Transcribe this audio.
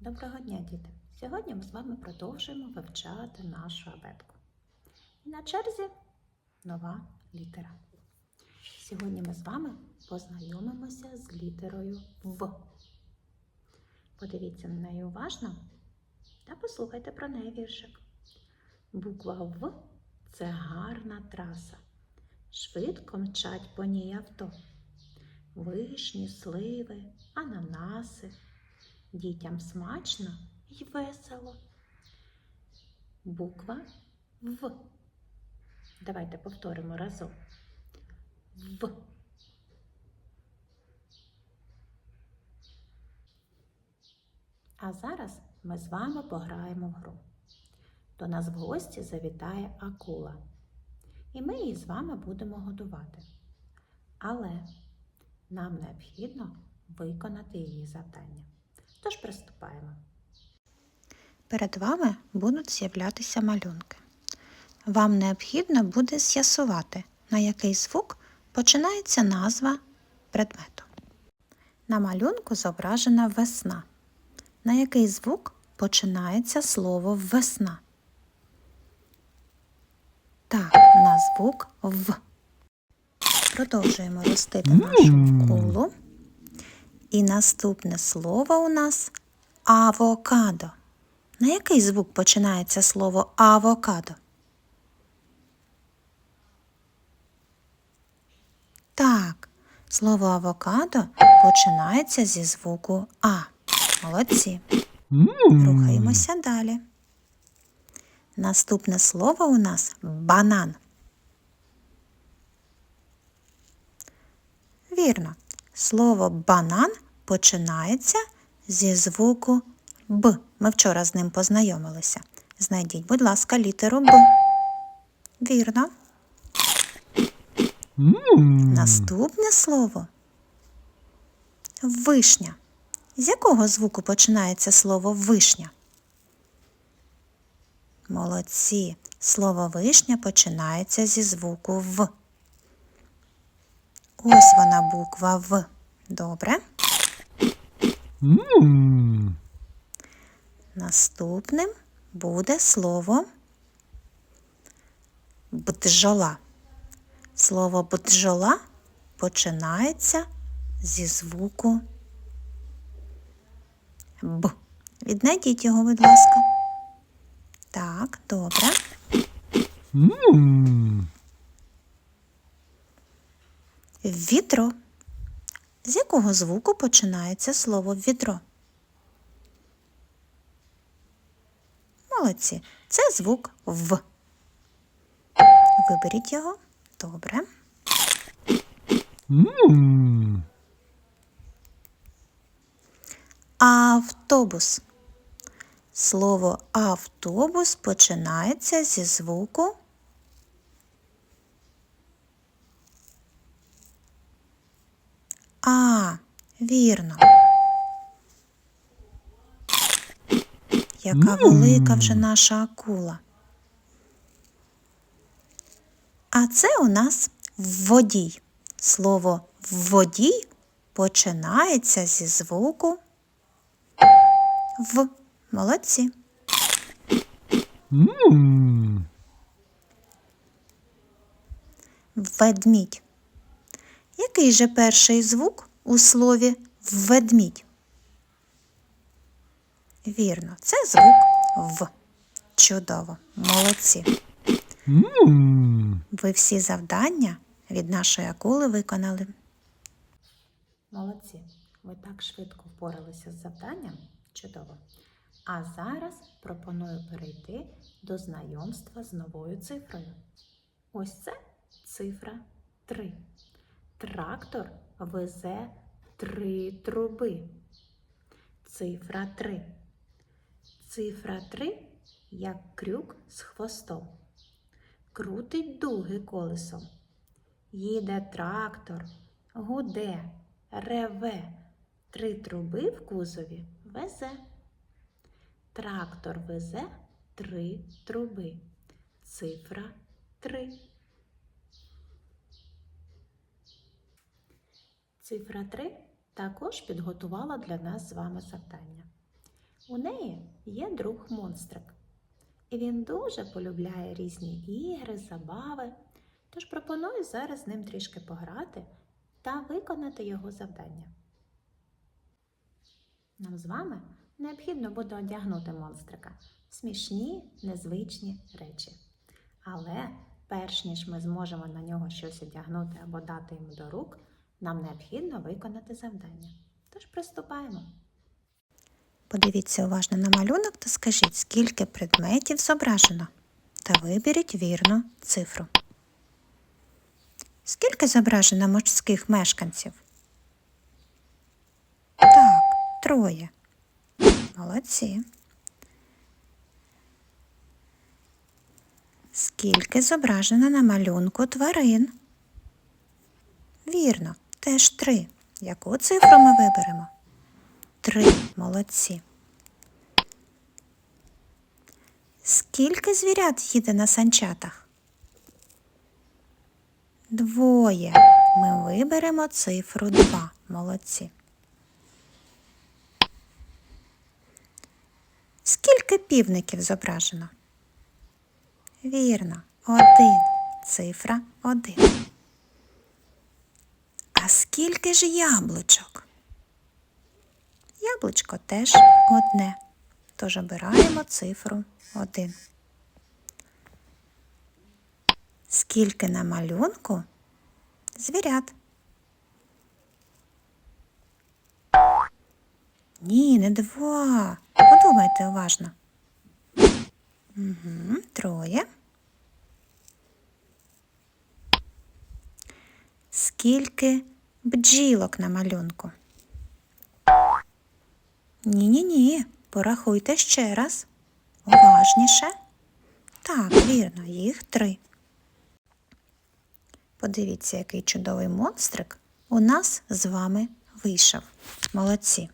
Доброго дня, діти! Сьогодні ми з вами продовжуємо вивчати нашу абетку. І на черзі нова літера. Сьогодні ми з вами познайомимося з літерою В. Подивіться на неї уважно та послухайте про неї віршик. Буква В це гарна траса. Швидко мчать по ній авто. Вишні, сливи, ананаси. Дітям смачно й весело. Буква В. Давайте повторимо разом. В. А зараз ми з вами пограємо в гру. До нас в гості завітає акула. І ми її з вами будемо годувати. Але нам необхідно виконати її завдання. Тож приступаємо. Перед вами будуть з'являтися малюнки. Вам необхідно буде з'ясувати, на який звук починається назва предмету. На малюнку зображена весна. На який звук починається слово весна? Так, на звук В. Продовжуємо ростити нашу кулу. І наступне слово у нас авокадо. На який звук починається слово авокадо? Так, слово авокадо починається зі звуку А. Молодці. Рухаємося далі. Наступне слово у нас банан. Вірно. Слово банан починається зі звуку Б. Ми вчора з ним познайомилися. Знайдіть, будь ласка, літеру Б. Вірно. Наступне слово вишня. З якого звуку починається слово вишня? Молодці. Слово вишня починається зі звуку В. Ось вона буква В. Добре. Наступним буде слово бджола. Слово бджола починається зі звуку Б. Віднайдіть його, будь ласка. Так, добре. Відро. З якого звуку починається слово відро? Молодці. Це звук В. Виберіть його. Добре. Автобус. Слово автобус починається зі звуку А. Вірно. Яка велика вже наша акула. А це у нас водій. Слово водій починається зі звуку В. Молодці. Ведмідь. Який же перший звук у слові ведмідь? Вірно, це звук В. Чудово. Молодці. Ви всі завдання від нашої акули виконали. Молодці. Ви так швидко впоралися з завданням. Чудово. А зараз пропоную перейти до знайомства з новою цифрою. Ось це цифра 3. Трактор везе три труби. Цифра 3. Цифра 3 як крюк з хвостом. Крутить дуги колесом. Їде трактор, гуде, реве, три труби в кузові везе. Трактор везе три труби. Цифра 3. Цифра 3 також підготувала для нас з вами завдання. У неї є друг монстрик. І він дуже полюбляє різні ігри, забави. Тож пропоную зараз з ним трішки пограти та виконати його завдання. Нам з вами необхідно буде одягнути монстрика смішні, незвичні речі. Але перш ніж ми зможемо на нього щось одягнути або дати йому до рук, нам необхідно виконати завдання. Тож приступаємо. Подивіться уважно на малюнок та скажіть, скільки предметів зображено, та виберіть вірну цифру. Скільки зображено морських мешканців? Так, троє. Молодці. Скільки зображено на малюнку тварин? Вірно, теж три. Яку цифру ми виберемо? Три. Молодці. Скільки звірят їде на санчатах? Двоє. Ми виберемо цифру два. Молодці. Скільки півників зображено? Вірно, один. Цифра один. А скільки ж яблучок? Яблучко теж одне. Тож обираємо цифру один. Скільки на малюнку звірят? Ні, не два. Подумайте уважно. Угу, троє. Скільки бджілок на малюнку? Ні-ні-ні, порахуйте ще раз. Уважніше. Так, вірно, їх три. Подивіться, який чудовий монстрик у нас з вами вийшов. Молодці.